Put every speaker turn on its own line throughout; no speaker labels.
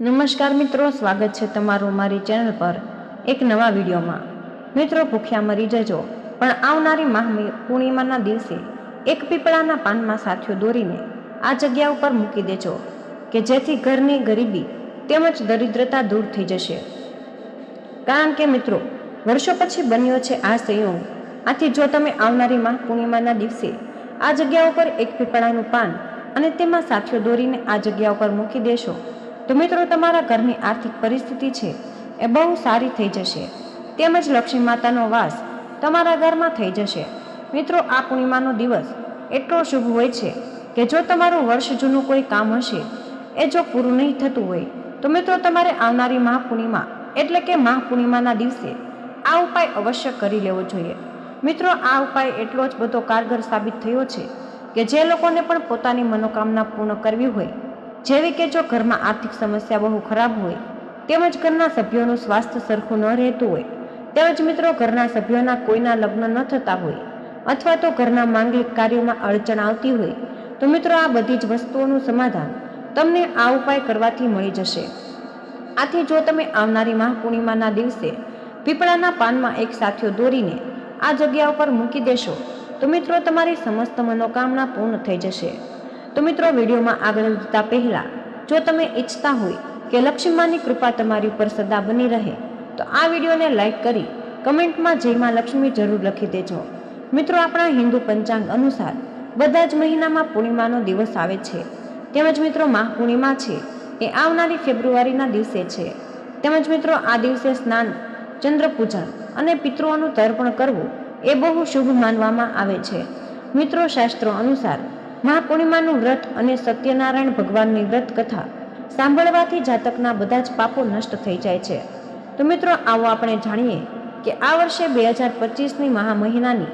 નમસ્કાર મિત્રો, સ્વાગત છે તમારું મારી ચેનલ પર એક નવા વિડીયોમાં. મિત્રો, ભૂખ્યા મરી જજો, પણ આવનારી માહ પૂર્ણિમાના દિવસે એક પીપળાના પાનમાં સાથીઓ દોરીને આ જગ્યા ઉપર મૂકી દેજો, કે જેથી ઘરની ગરીબી તેમજ દરિદ્રતા દૂર થઈ જશે. કારણ કે મિત્રો, વર્ષો પછી બન્યો છે આ સંયોગ. આથી જો તમે આવનારી માહ પૂર્ણિમાના દિવસે આ જગ્યા ઉપર એક પીપળાનું પાન અને તેમાં સાથીઓ દોરીને આ જગ્યા ઉપર મૂકી દેશો તો મિત્રો, તમારા ઘરની આર્થિક પરિસ્થિતિ છે એ બહુ સારી થઈ જશે. તેમજ લક્ષ્મી માતાનો વાસ તમારા ઘરમાં થઈ જશે. મિત્રો, આ પૂર્ણિમાનો દિવસ એટલો શુભ હોય છે કે જો તમારું વર્ષ જૂનું કોઈ કામ હશે, એ જો પૂરું નહીં થતું હોય, તો મિત્રો, તમારે આવનારી મહા પૂર્ણિમા એટલે કે મહા પૂર્ણિમાના દિવસે આ ઉપાય અવશ્ય કરી લેવો જોઈએ. મિત્રો, આ ઉપાય એટલો જ બધો કારગર સાબિત થયો છે કે જે લોકોને પણ પોતાની મનોકામના પૂર્ણ કરવી હોય જેવી કે જો ઘરમાં આર્થિક સમસ્યા બહુ ખરાબ હોય, તેમજ ઘરના સભ્યોનું સ્વાસ્થ્ય સરખું ન રહેતું હોય, તેમજ મિત્રો ઘરના સભ્યોના કોઈના લગ્ન ન થતા હોય, અથવા તો ઘરના માંગલિક કાર્યોમાં અડચણ આવતી હોય, તો મિત્રો આ બધી જ વસ્તુઓનું સમાધાન તમને આ ઉપાય કરવાથી મળી જશે. આથી જો તમે આવનારી મહાપૂર્ણિમાના દિવસે પીપળાના પાનમાં એક સાથીઓ દોરીને આ જગ્યા ઉપર મૂકી દેશો, તો મિત્રો તમારી સમસ્ત મનોકામના પૂર્ણ થઈ જશે. તો મિત્રો, વિડીયોમાં આગળ વધતા પહેલાં, જો તમે ઈચ્છતા હોય કે લક્ષ્મીમાની કૃપા તમારી ઉપર સદા બની રહે, તો આ વિડીયોને લાઈક કરી કમેન્ટમાં જયમાં લક્ષ્મી જરૂર લખી દેજો. મિત્રો, આપણા હિન્દુ પંચાંગ અનુસાર બધા જ મહિનામાં પૂર્ણિમાનો દિવસ આવે છે. તેમજ મિત્રો માહ પૂર્ણિમા છે, એ આવનારી ફેબ્રુઆરીના દિવસે છે. તેમજ મિત્રો, આ દિવસે સ્નાન ચંદ્ર પૂજન અને પિતૃઓનું તર્પણ કરવું એ બહુ શુભ માનવામાં આવે છે. મિત્રો, શાસ્ત્રો અનુસાર મહાપૂર્ણિમાનું વ્રત અને સત્યનારાયણ ભગવાનની વ્રત કથા સાંભળવાથી જાતકના બધા જ પાપો નષ્ટ થઈ જાય છે. તો મિત્રો, આવો આપણે જાણીએ કે આ વર્ષે બે હજાર પચીસની મહા મહિનાની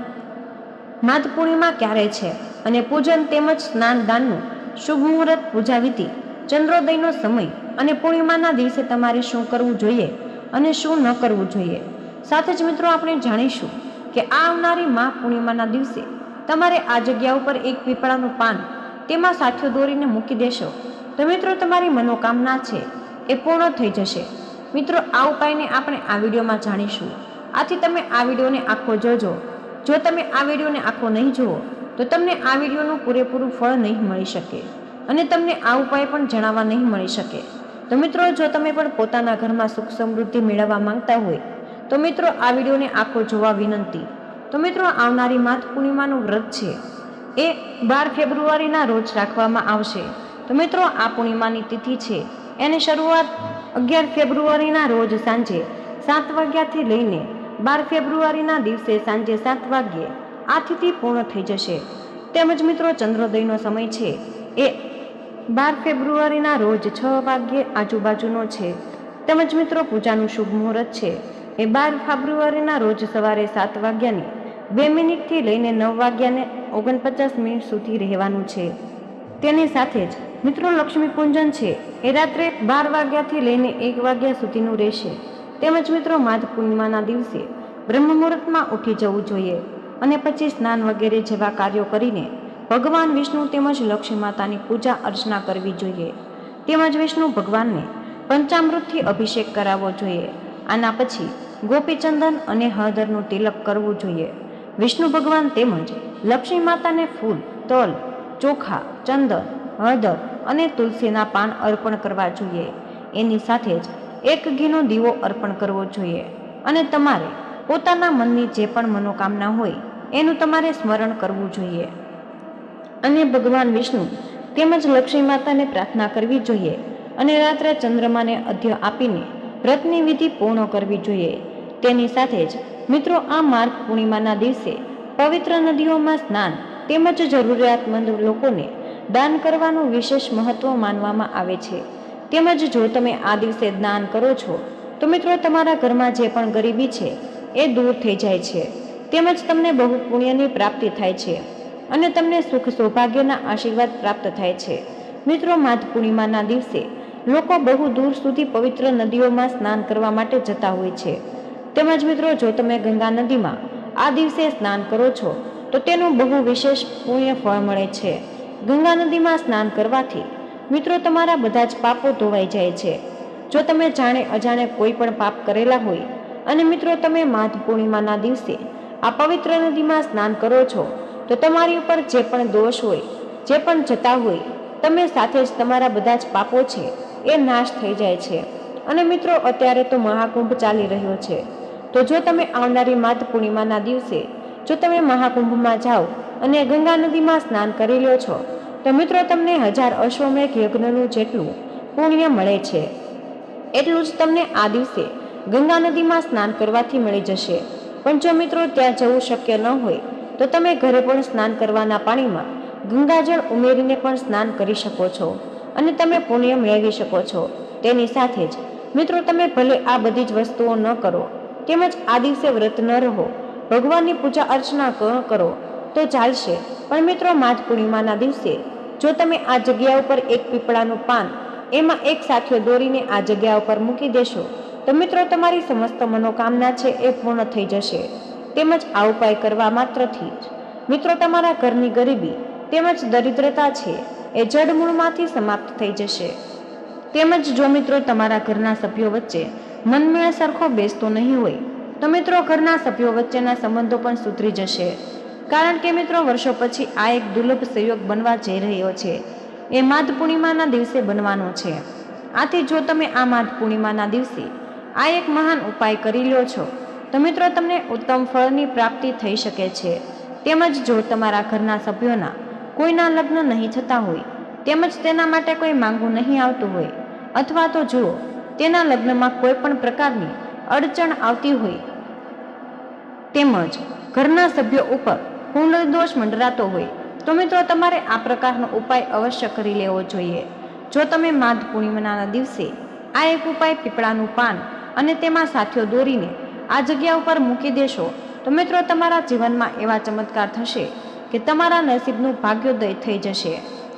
માધ પૂર્ણિમા ક્યારે છે અને પૂજન તેમજ સ્નાન દાનનું શુભ મુહૂર્ત પૂજાવિધિ ચંદ્રોદયનો સમય અને પૂર્ણિમાના દિવસે તમારે શું કરવું જોઈએ અને શું ન કરવું જોઈએ. સાથે જ મિત્રો, આપણે જાણીશું કે આ આવનારી મા પૂર્ણિમાના દિવસે તમારે આ જગ્યા ઉપર એક પીપળાનું પાન તેમાં સાથીઓ દોરીને મૂકી દેશો. તો મિત્રો, તમારી મનોકામના છે એ પૂર્ણ થઈ જશે. મિત્રો, આ ઉપાયને આપણે આ વિડીયોમાં જાણીશું. આથી તમે આ વિડીયોને આખો જોજો. જો તમે આ વિડીયોને આખો નહીં જુઓ, તો તમને આ વિડીયોનું પૂરેપૂરું ફળ નહીં મળી શકે અને તમને આ ઉપાય પણ જણાવવા નહીં મળી શકે. તો મિત્રો, જો તમે પણ પોતાના ઘરમાં સુખ સમૃદ્ધિ મેળવવા માંગતા હોય, તો મિત્રો, આ વિડીયોને આખો જોવા વિનંતી. તો મિત્રો, આવનારી માથ પૂર્ણિમાનું વ્રત છે. એ બાર ફેબ્રુઆરીના રોજ રાખવામાં આવશે. તો મિત્રો, આ પૂર્ણિમાની તિથિ છે. એની શરૂઆત અગિયાર ફેબ્રુઆરીના રોજ સાંજે સાત વાગ્યાથી લઈને બાર ફેબ્રુઆરીના દિવસે સાંજે સાત વાગ્યે આ તિથિ પૂર્ણ થઈ જશે. તેમજ મિત્રો, ચંદ્રોદયનો સમય છે. એ બાર ફેબ્રુઆરીના રોજ છ વાગ્યે આજુબાજુનો છે. તેમજ મિત્રો, પૂજાનું શુભ મુહૂર્ત છે. એ બાર ફેબ્રુઆરીના રોજ સવારે સાત વાગ્યાની બે મિનિટથી લઈને નવ વાગ્યાને ઓગણપચાસ મિનિટ સુધી રહેવાનું છે. તેની સાથે જ મિત્રો લક્ષ્મી પૂજન છે એ રાત્રે બાર વાગ્યાથી લઈને એક વાગ્યા સુધીનું રહેશે. તેમજ મિત્રો માધ પૂર્ણિમાના દિવસે બ્રહ્મ મુહૂર્તમાં ઉઠી જવું જોઈએ અને પછી સ્નાન વગેરે જેવા કાર્યો કરીને ભગવાન વિષ્ણુ તેમજ લક્ષ્મી માતાની પૂજા અર્ચના કરવી જોઈએ. તેમજ વિષ્ણુ ભગવાનને પંચામૃતથી અભિષેક કરાવવો જોઈએ. આના પછી ગોપીચંદન અને હળદરનું તિલક કરવું જોઈએ. વિષ્ણુ ભગવાન તેમજ લક્ષ્મી માતાને ફૂલ, તલ, ચોખા, ચંદન, હળદર અને તુલસીના પાન અર્પણ કરવા જોઈએ. એની સાથે જ એક ઘીનો દીવો અર્પણ કરવો જોઈએ અને તમારે પોતાના મનની જે પણ મનોકામના હોય એનું તમારે સ્મરણ કરવું જોઈએ. અને ભગવાન વિષ્ણુ તેમજ લક્ષ્મી માતાને પ્રાર્થના કરવી જોઈએ અને રાત્રે ચંદ્રમાને અધ્ય આપીને વ્રતની વિધિ પૂર્ણ કરવી જોઈએ. તેની સાથે જ મિત્રો, આ માર્ગ પૂર્ણિમાના દિવસે પવિત્ર નદીઓમાં સ્નાન તેમજ જરૂરિયાતમંદ લોકોને દાન કરવાનું વિશેષ મહત્વ માનવામાં આવે છે. તેમજ જો તમે આ દિવસે દાન કરો છો, તો મિત્રો, તમારા ઘરમાં જે પણ ગરીબી છે, એ દૂર થઈ જાય છે. તેમજ તમને બહુ પુણ્યની પ્રાપ્તિ થાય છે અને તમને સુખ સૌભાગ્યના આશીર્વાદ પ્રાપ્ત થાય છે. મિત્રો માધ પૂર્ણિમાના દિવસે લોકો બહુ દૂર સુધી પવિત્ર નદીઓમાં સ્નાન કરવા માટે જતા હોય છે. તેમજ મિત્રો, જો તમે ગંગા નદીમાં આ દિવસે સ્નાન કરો છો, તો તેનું બહુ વિશેષ પુણ્ય ફળ મળે છે. ગંગા નદીમાં સ્નાન કરવાથી મિત્રો, તમારા બધા જ પાપો ધોવાઈ જાય છે. જો તમે જાણે અજાણે કોઈ પણ પાપ કરેલા હોય અને મિત્રો, તમે માધ પૂર્ણિમાના દિવસે આ પવિત્ર નદીમાં સ્નાન કરો છો, તો તમારી ઉપર જે પણ દોષ હોય, જે પણ જતા હોય, તમે સાથે જ તમારા બધા જ પાપો છે, એ નાશ થઈ જાય છે. અને મિત્રો, અત્યારે તો મહાકુંભ ચાલી રહ્યો છે. તો જો તમે આવનારી માત પૂર્ણિમાના દિવસે, જો તમે મહાકુંભમાં જાઓ અને ગંગા નદીમાં સ્નાન કરી લો છો, તો મિત્રો તમને હજાર અશ્વમેઘ યજ્ઞનું જેટલું પુણ્ય મળે છે. એટલું જ તમને આ દિવસે ગંગા નદીમાં સ્નાન કરવાથી મળી જશે. પણ જો મિત્રો ત્યાં જવું શક્ય ન હોય, તો તમે ઘરે પણ સ્નાન કરવાના પાણીમાં ગંગાજળ ઉમેરીને પણ સ્નાન કરી શકો છો અને તમે પુણ્ય મેળવી શકો છો. તેની સાથે જ મિત્રો તમે ભલે આ બધી જ વસ્તુઓ ન કરો તેમજ આ દિવસે વ્રત ન રહો. ભગવાનની પૂજા અર્ચના કરો, તો ચાલશે. પણ મિત્રો, માઘ પૂર્ણિમાના દિવસે જો તમે આ જગ્યા ઉપર એક પીપળાનું પાન એમાં એક સાથીઓ દોરીને આ જગ્યા ઉપર મૂકી દેશો, તો મિત્રો, તમારી સમસ્ત મનોકામના છે એ પૂર્ણ થઈ જશે. તેમજ આ ઉપાય કરવા માત્રથી જ. મિત્રો, તમારા ઘરની ગરીબી તેમજ દરિદ્રતા છે એ જડમૂળમાંથી સમાપ્ત થઈ જશે. તેમજ જો મિત્રો, તમારા ઘરના સભ્યો વચ્ચે મનમેળ સરખો બેસતો નહીં હોય. તો મિત્રો, ઘરના સભ્યો વચ્ચેના સંબંધો પણ સુધરી જશે. કારણ કે મિત્રો, વર્ષો પછી આ એક દુર્લભ સંયોગ બનવા જઈ રહ્યો છે. એ માધ પૂર્ણિમાના દિવસે બનવાનો છે. આથી જો તમે આ માધ પૂર્ણિમાના દિવસે આ એક મહાન ઉપાય કરી લ્યો છો, તો મિત્રો, તમને ઉત્તમ ફળની પ્રાપ્તિ થઈ શકે છે. તેમજ જો તમારા ઘરના સભ્યોના કોઈના લગ્ન નહીં થતા હોય, તેમજ તેના માટે કોઈ માંગવું નહીં આવતું હોય, અથવા તો જો તેના લગ્નમાં કોઈ પણ પ્રકારની અડચણ આવતી હોય તેમજ ઘરના સભ્યો ઉપર કુંડળ દોષ મંડરાતો હોય, તો મિત્રો તમારે આ પ્રકારનો ઉપાય અવશ્ય કરી લેવો જોઈએ. જો તમે માધ પૂર્ણિમાના દિવસે આ એક ઉપાય પીપળાનું પાન અને તેમાં સાથીઓ દોરીને આ જગ્યા ઉપર મૂકી દેશો, તો મિત્રો તમારા જીવનમાં એવા ચમત્કાર થશે કે તમારા નસીબનું ભાગ્યોદય થઈ જશે.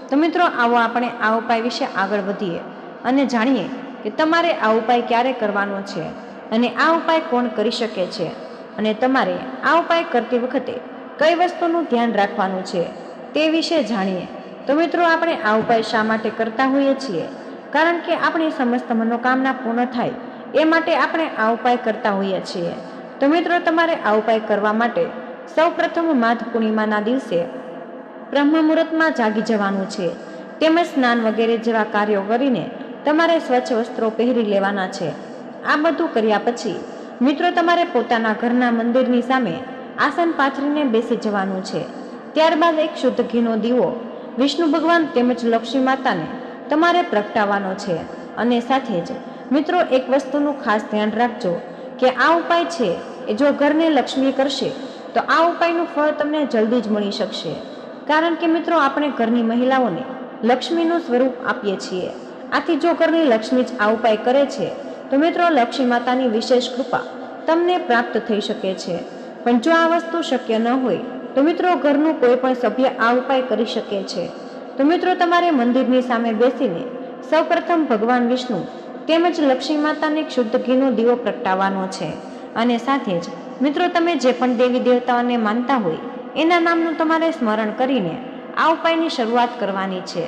તો મિત્રો આવો આપણે આ ઉપાય વિશે આગળ વધીએ અને જાણીએ કે તમારે આ ઉપાય ક્યારે કરવાનો છે અને આ ઉપાય કોણ કરી શકે છે? અને તમારે આ ઉપાય કરતી વખતે કઈ વસ્તુનું ધ્યાન રાખવાનું છે તે વિશે જાણીએ. તો મિત્રો, આપણે આ ઉપાય શા માટે કરતા હોઈએ છીએ? કારણ કે આપણી સમસ્ત મનોકામના પૂર્ણ થાય એ માટે આપણે આ ઉપાય કરતા હોઈએ છીએ. તો મિત્રો, તમારે આ ઉપાય કરવા માટે સૌ પ્રથમ માધ પૂર્ણિમાના દિવસે બ્રહ્મ મુહૂર્તમાં જાગી જવાનું છે. તેમજ સ્નાન વગેરે જેવા કાર્યો કરીને તમારે સ્વચ્છ વસ્ત્રો પહેરી લેવાના છે. આ બધું કર્યા પછી મિત્રો તમારે પોતાના ઘરના મંદિરની સામે આસન પાથરીને બેસી જવાનું છે. ત્યારબાદ એક શુદ્ધ ઘીનો દીવો વિષ્ણુ ભગવાન તેમજ લક્ષ્મી માતાને તમારે પ્રગટાવવાનો છે. અને સાથે જ મિત્રો એક વસ્તુનું ખાસ ધ્યાન રાખજો કે આ ઉપાય છે એ જો ઘરને લક્ષ્મી કરશે તો આ ઉપાયનું ફળ તમને જલ્દી જ મળી શકશે. કારણ કે મિત્રો આપણે ઘરની મહિલાઓને લક્ષ્મીનું સ્વરૂપ આપીએ છીએ. આથી જો ઘરની લક્ષ્મી જ આ ઉપાય કરે છે, તો મિત્રો લક્ષ્મી માતાની વિશેષ કૃપા તમને પ્રાપ્ત થઈ શકે છે. પણ જો આ વસ્તુ શક્ય ન હોય, તો મિત્રો ઘરનું કોઈ પણ સભ્ય આ ઉપાય કરી શકે છે. તો મિત્રો તમારે મંદિરની સામે બેસીને સૌપ્રથમ ભગવાન વિષ્ણુ તેમજ લક્ષ્મી માતાને શુદ્ધ ઘીનો દીવો પ્રગટાવવાનો છે. અને સાથે જ મિત્રો તમે જે પણ દેવી દેવતાઓને માનતા હોય, એના નામનું તમારે સ્મરણ કરીને આ ઉપાયની શરૂઆત કરવાની છે.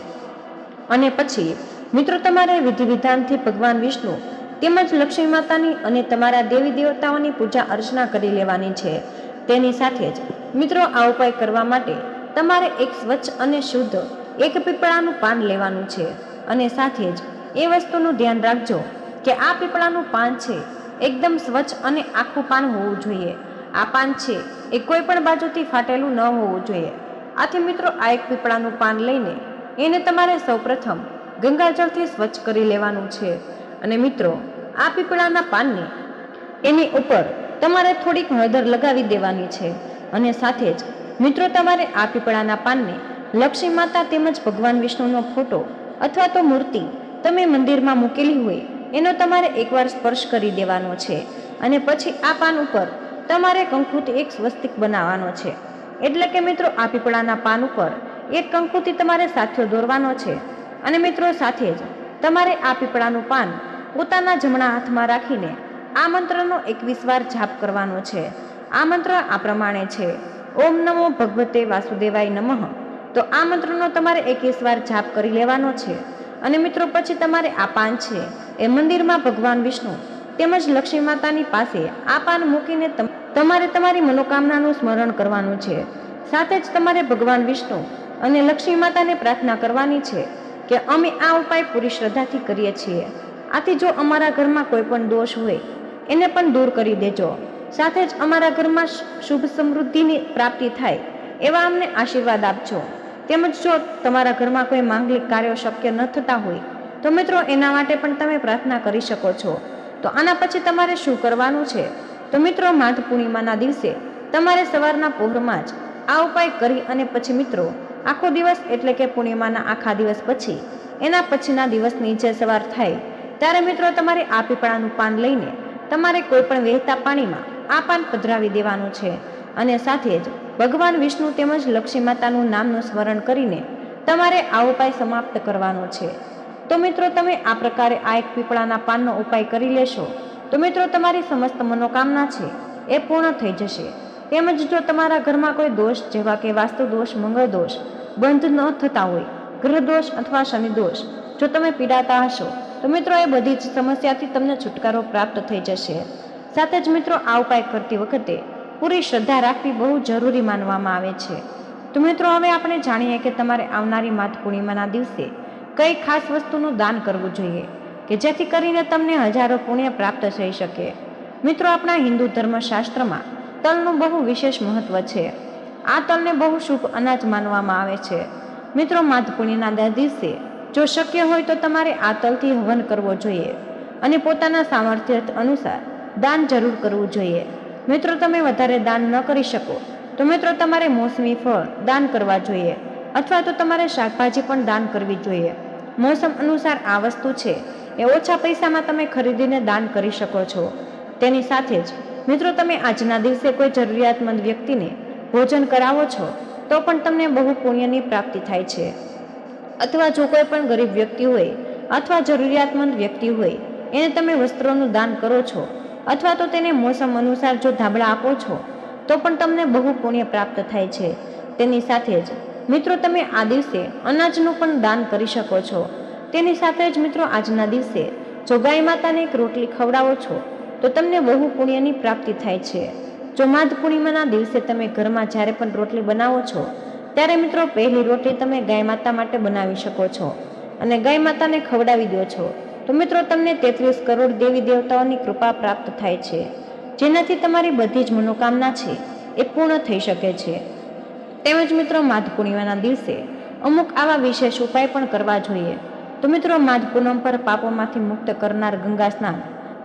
અને પછી મિત્રો, તમારે વિધિ વિધાનથી ભગવાન વિષ્ણુ તેમજ લક્ષ્મી માતાની અને તમારા દેવી દેવતાઓની પૂજા અર્ચના કરી લેવાની છે. તેની સાથે જ મિત્રો, આ ઉપાય કરવા માટે તમારે એક સ્વચ્છ અને શુદ્ધ એક પીપળાનું પાન લેવાનું છે. અને સાથે જ એ વસ્તુનું ધ્યાન રાખજો કે આ પીપળાનું પાન છે એકદમ સ્વચ્છ અને આખું પાન હોવું જોઈએ. આ પાન છે એ કોઈ પણ બાજુથી ફાટેલું ન હોવું જોઈએ. આથી મિત્રો, આ એક પીપળાનું પાન લઈને એને તમારે સૌપ્રથમ ગંગાજળથી સ્વચ્છ કરી લેવાનું છે. અને મિત્રો, આ પીપળાના પાનને એની ઉપર તમારે થોડીક હળદર લગાવી દેવાની છે. અને સાથે જ, મિત્રો, તમારે આ પીપળાના પાનને લક્ષ્મી માતા તેમજ ભગવાન વિષ્ણુનો ફોટો અથવા તો મૂર્તિ તમે મંદિરમાં મૂકેલી હોય, એનો તમારે એકવાર સ્પર્શ કરી દેવાનો છે. અને પછી આ પાન ઉપર તમારે કંકુથી એક સ્વસ્તિક બનાવવાનો છે. એટલે કે મિત્રો, આ પીપળાના પાન ઉપર એક કંકુથી તમારે સાથે દોરવાનો છે. અને મિત્રો સાથે જ તમારે આ પીપળાનું પાન પોતાના જમણા હાથમાં રાખીને આ મંત્રનો એકવીસ વાર જાપ કરવાનો છે. આ મંત્ર આ પ્રમાણે છે. ઓમ નમો ભગવતે વાસુદેવાય નમઃ. તો આ મંત્રનો તમારે એકવીસ વાર જાપ કરી લેવાનો છે. અને મિત્રો પછી તમારે આ પાન છે એ મંદિરમાં ભગવાન વિષ્ણુ તેમજ લક્ષ્મી માતાની પાસે આ પાન મૂકીને તમ- તમારે તમારી મનોકામનાનું સ્મરણ કરવાનું છે. સાથે જ તમારે ભગવાન વિષ્ણુ અને લક્ષ્મી માતાને પ્રાર્થના કરવાની છે. કે અમે આ ઉપાય પૂરી શ્રદ્ધાથી કરીએ છીએ. આથી જો અમારા ઘરમાં કોઈ પણ દોષ હોય, એને પણ દૂર કરી દેજો. સાથે જ અમારા ઘરમાં શુભ સમૃદ્ધિની પ્રાપ્તિ થાય, એવા અમને આશીર્વાદ આપજો. તેમજ જો તમારા ઘરમાં કોઈ માંગલિક કાર્યો શક્ય ન થતા હોય, તો મિત્રો એના માટે પણ તમે પ્રાર્થના કરી શકો છો. તો આના પછી તમારે શું કરવાનું છે? તો મિત્રો માઘ પૂર્ણિમાના દિવસે તમારે સવારના પહોરમાં જ આ ઉપાય કરી અને પછી મિત્રો આખો દિવસ એટલે કે પૂર્ણિમાના આખા દિવસ પછી, એના પછીના દિવસની જે સવાર થાય. ત્યારે મિત્રો તમારે આ પીપળાનું પાન લઈને તમારે કોઈ પણ વહેતા પાણીમાં આ પાન પધરાવી દેવાનું છે. અને સાથે જ ભગવાન વિષ્ણુ તેમજ લક્ષ્મી માતાનું નામનું સ્મરણ કરીને તમારે આ ઉપાય સમાપ્ત કરવાનો છે. તો મિત્રો તમે આ પ્રકારે આ એક પીપળાના પાનનો ઉપાય કરી લેશો, તો મિત્રો તમારી સમસ્ત મનોકામના છે એ પૂર્ણ થઈ જશે. તેમજ જો તમારા ઘરમાં કોઈ દોષ જેવા કે વાસ્તુ દોષ, મંગળ દોષ બંધ ન થતા હોય. ગ્રહદોષ અથવા શનિદોષ. જો તમે પીડાતા હશો, તો મિત્રો એ બધી જ સમસ્યાથી તમને છુટકારો પ્રાપ્ત થઈ જશે. સાથે જ મિત્રો આ ઉપાય કરતી વખતે પૂરી શ્રદ્ધા રાખવી બહુ જરૂરી માનવામાં આવે છે. તો મિત્રો હવે આપણે જાણીએ કે તમારે આવનારી માત પૂર્ણિમાના દિવસે કઈ ખાસ વસ્તુનું દાન કરવું જોઈએ, કે જેથી કરીને તમને હજારો પુણ્ય પ્રાપ્ત થઈ શકે. મિત્રો આપણા હિન્દુ ધર્મશાસ્ત્રમાં તલનું બહુ વિશેષ મહત્વ છે. આ તલને બહુ શુભ અનાજ માનવામાં આવે છે. મિત્રો માત પૂર્ણિમાના દિવસે જો શક્ય હોય તો તમારે આ તલથી હવન કરવો જોઈએ અને પોતાના સામર્થ્ય અનુસાર દાન જરૂર કરવું જોઈએ. મિત્રો, તમે વધારે દાન ન કરી શકો. તો મિત્રો, તમારે મોસમી ફળ દાન કરવા જોઈએ અથવા તો તમારે શાકભાજી પણ દાન કરવી જોઈએ. મોસમ અનુસાર આ વસ્તુ છે એ ઓછા પૈસામાં તમે ખરીદીને દાન કરી શકો છો. તેની સાથે જ મિત્રો, તમે આજના દિવસે કોઈ જરૂરિયાતમંદ વ્યક્તિને ભોજન કરાવો છો, તો પણ તમને બહુ પુણ્યની પ્રાપ્તિ થાય છે. અથવા જો કોઈ પણ ગરીબ વ્યક્તિ હોય, અથવા જરૂરિયાતમંદ વ્યક્તિ હોય, એને તમે વસ્ત્રોનું દાન કરો છો, અથવા તો તેને મોસમ અનુસાર જો ધાબળા આપો છો, તો પણ તમને બહુ પુણ્ય પ્રાપ્ત થાય છે. તેની સાથે જ, મિત્રો તમે આ દિવસે અનાજનું પણ દાન કરી શકો છો. તેની સાથે જ મિત્રો આજના દિવસે જો ગાય માતાને એક રોટલી ખવડાવો છો, તો તમને બહુ પુણ્યની પ્રાપ્તિ થાય છે. માધ પૂર્ણિમાના દિવસે તમે ઘરમાં જ્યારે પણ રોટલી બનાવો છો, ત્યારે મિત્રો પહેલી રોટલી તમે ગાય માતા માટે બનાવી શકો છો અને ગાય માતાને ખવડાવી દો છો. તો મિત્રો તમને તેત્રીસ કરોડ દેવી દેવતાઓની કૃપા પ્રાપ્ત થાય છે. જેનાથી તમારી બધી જ મનોકામના છે એ પૂર્ણ થઈ શકે છે. તેમજ મિત્રો માધ પૂર્ણિમાના દિવસે અમુક આવા વિશેષ ઉપાય પણ કરવા જોઈએ. તો મિત્રો માધ પૂનમ પર પાપોમાંથી મુક્ત કરનાર ગંગા સ્નાન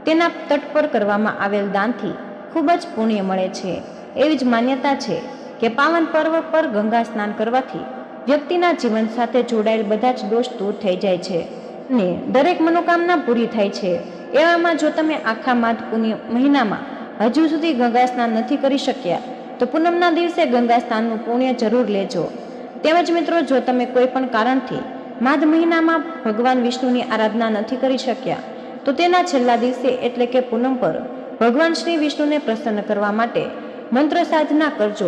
તેના તટ પર કરવામાં આવેલ દાનથી ખૂબ જ પુણ્ય મળે છે. એવી જ માન્યતા છે કે પાવન પર્વ પર ગંગા સ્નાન કરવાથી વ્યક્તિના જીવન સાથે જોડાયેલ બધા જ દોષ દૂર થઈ જાય છે અને દરેક મનોકામના પૂરી થાય છે. એવામાં જો તમે આખા માધ પુણ્ય મહિનામાં હજુ સુધી ગંગા સ્નાન નથી કરી શક્યા, તો પૂનમના દિવસે ગંગા સ્નાનનું પુણ્ય જરૂર લેજો. તેમજ મિત્રો, જો તમે કોઈ પણ કારણથી માધ મહિનામાં ભગવાન વિષ્ણુની આરાધના નથી કરી શક્યા, તો તેના છેલ્લા દિવસે એટલે કે પૂનમ પર ભગવાન શ્રી વિષ્ણુને પ્રસન્ન કરવા માટે મંત્ર સાધના કરજો.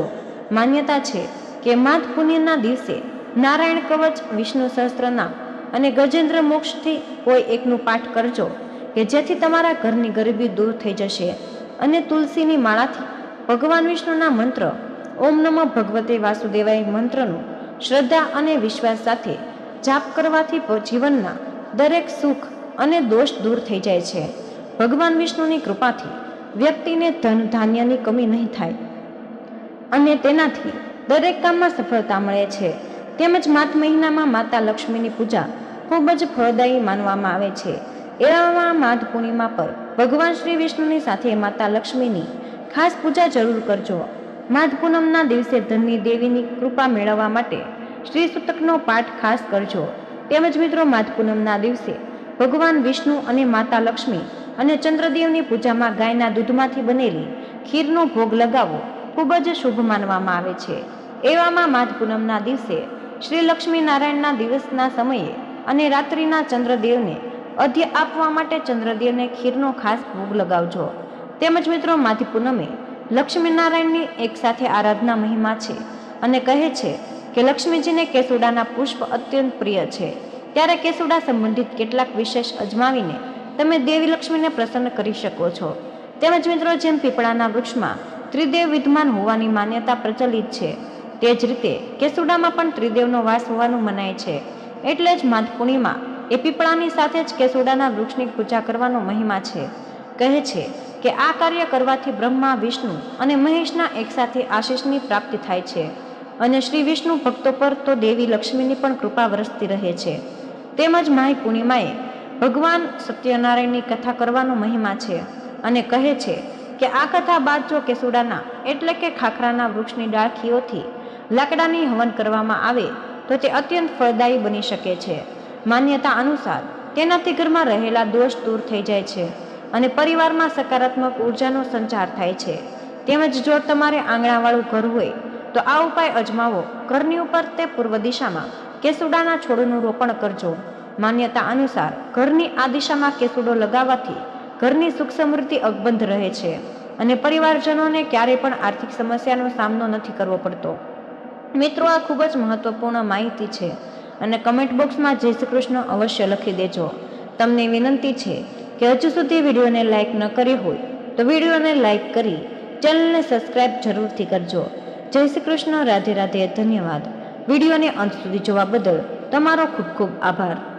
માન્યતા છે કે માત પુણ્યના દિવસે નારાયણ કવચ, વિષ્ણુ સહસ્ત્રના અને ગજેન્દ્ર મોક્ષથી કોઈ એકનું પાઠ કરજો કે જેથી તમારા ઘરની ગરીબી દૂર થઈ જશે. અને તુલસીની માળાથી ભગવાન વિષ્ણુના મંત્ર, ઓમ નમઃ ભગવતે વાસુદેવાય મંત્રનું શ્રદ્ધા અને વિશ્વાસ સાથે જાપ કરવાથી જીવનના દરેક સુખ અને દોષ દૂર થઈ જાય છે. ભગવાન વિષ્ણુની કૃપાથી વ્યક્તિને ધન ધાન્યની કમી નહીં થાય. અને તેનાથી દરેક કામમાં સફળતા મળે છે. તેમજ માત મહિનામાં માતા લક્ષ્મીની પૂજા ખૂબ જ ફળદાયી માનવામાં આવે છે. એવામાં માધ પૂર્ણિમા પર ભગવાન શ્રી વિષ્ણુની સાથે માતા લક્ષ્મીની ખાસ પૂજા જરૂર કરજો. માધ પૂનમના દિવસે ધનની દેવીની કૃપા મેળવવા માટે શ્રી સૂતકનો પાઠ ખાસ કરજો. તેમજ મિત્રો માધ પૂનમના દિવસે ભગવાન વિષ્ણુ અને માતા લક્ષ્મી અને ચંદ્રદેવની પૂજામાં ગાયના દૂધમાંથી બનેલી ખીરનો ભોગ લગાવવો ખૂબ જ શુભ માનવામાં આવે છે. એવામાં માધ પૂનમના દિવસે શ્રી લક્ષ્મી નારાયણના દિવસના સમયે અને રાત્રિના ચંદ્રદેવને અધ્ય આપવા માટે ચંદ્રદેવને ખીરનો ખાસ ભોગ લગાવજો. તેમજ મિત્રો માધ પૂનમે લક્ષ્મી નારાયણની એક સાથે આરાધના મહિમા છે અને કહે છે કે લક્ષ્મીજીને કેસુડાના પુષ્પ અત્યંત પ્રિય છે. ત્યારે કેસુડા સંબંધિત કેટલાક વિશેષ અજમાવીને તમે દેવી લક્ષ્મીને પ્રસન્ન કરી શકો છો. તેમજ મિત્રો, જેમ પીપળાના વૃક્ષમાં ત્રિદેવ વિદ્યમાન હોવાની માન્યતા પ્રચલિત છે, તે જ રીતે કેસુડામાં પણ ત્રિદેવનો વાસ હોવાનું મનાય છે. એટલે જ માધ પૂર્ણિમા એ પીપળાની સાથે જ કેસુડાના વૃક્ષની પૂજા કરવાનો મહિમા છે. કહે છે કે આ કાર્ય કરવાથી બ્રહ્મા, વિષ્ણુ અને મહેશના એકસાથે આશીષની પ્રાપ્તિ થાય છે અને શ્રી વિષ્ણુ ભક્તો પર તો દેવી લક્ષ્મીની પણ કૃપા વરસતી રહે છે. તેમજ માહી પૂર્ણિમાએ ભગવાન સત્યનારાયણની કથા કરવાનો મહિમા છે અને કહે છે કે આ કથા બાદ જો કેસુડાના એટલે કે ખાખરાના વૃક્ષની ડાળખીઓથી લાકડાની હવન કરવામાં આવે, તો તે અત્યંત ફળદાયી બની શકે છે. માન્યતા અનુસાર તેનાથી ઘરમાં રહેલા દોષ દૂર થઈ જાય છે અને પરિવારમાં સકારાત્મક ઉર્જાનો સંચાર થાય છે. તેમજ જો તમારે આંગણાવાળું ઘર હોય, તો આ ઉપાય અજમાવો. ઘરની ઉપર તે પૂર્વ દિશામાં કેસુડાના છોડનું રોપણ કરજો. માન્યતા અનુસાર ઘરની આ દિશામાં કેસુડો લગાવવાથી ઘરની સુખ સમૃદ્ધિ અકબંધ રહે છે અને પરિવારજનોને ક્યારેય પણ આર્થિક સમસ્યાનો સામનો નથી કરવો પડતો. મિત્રો, આ ખૂબ જ મહત્વપૂર્ણ માહિતી છે અને કમેન્ટ બોક્સમાં જય શ્રી કૃષ્ણ અવશ્ય લખી દેજો. તમને વિનંતી છે કે હજુ સુધી વિડીયોને લાઇક ન કરી હોય તો વિડીયોને લાઇક કરી ચેનલને સબસ્ક્રાઇબ જરૂરથી કરજો. જય શ્રી કૃષ્ણ, રાધે રાધે, ધન્યવાદ. વિડીયોને અંત સુધી જોવા બદલ તમારો ખૂબ ખૂબ આભાર.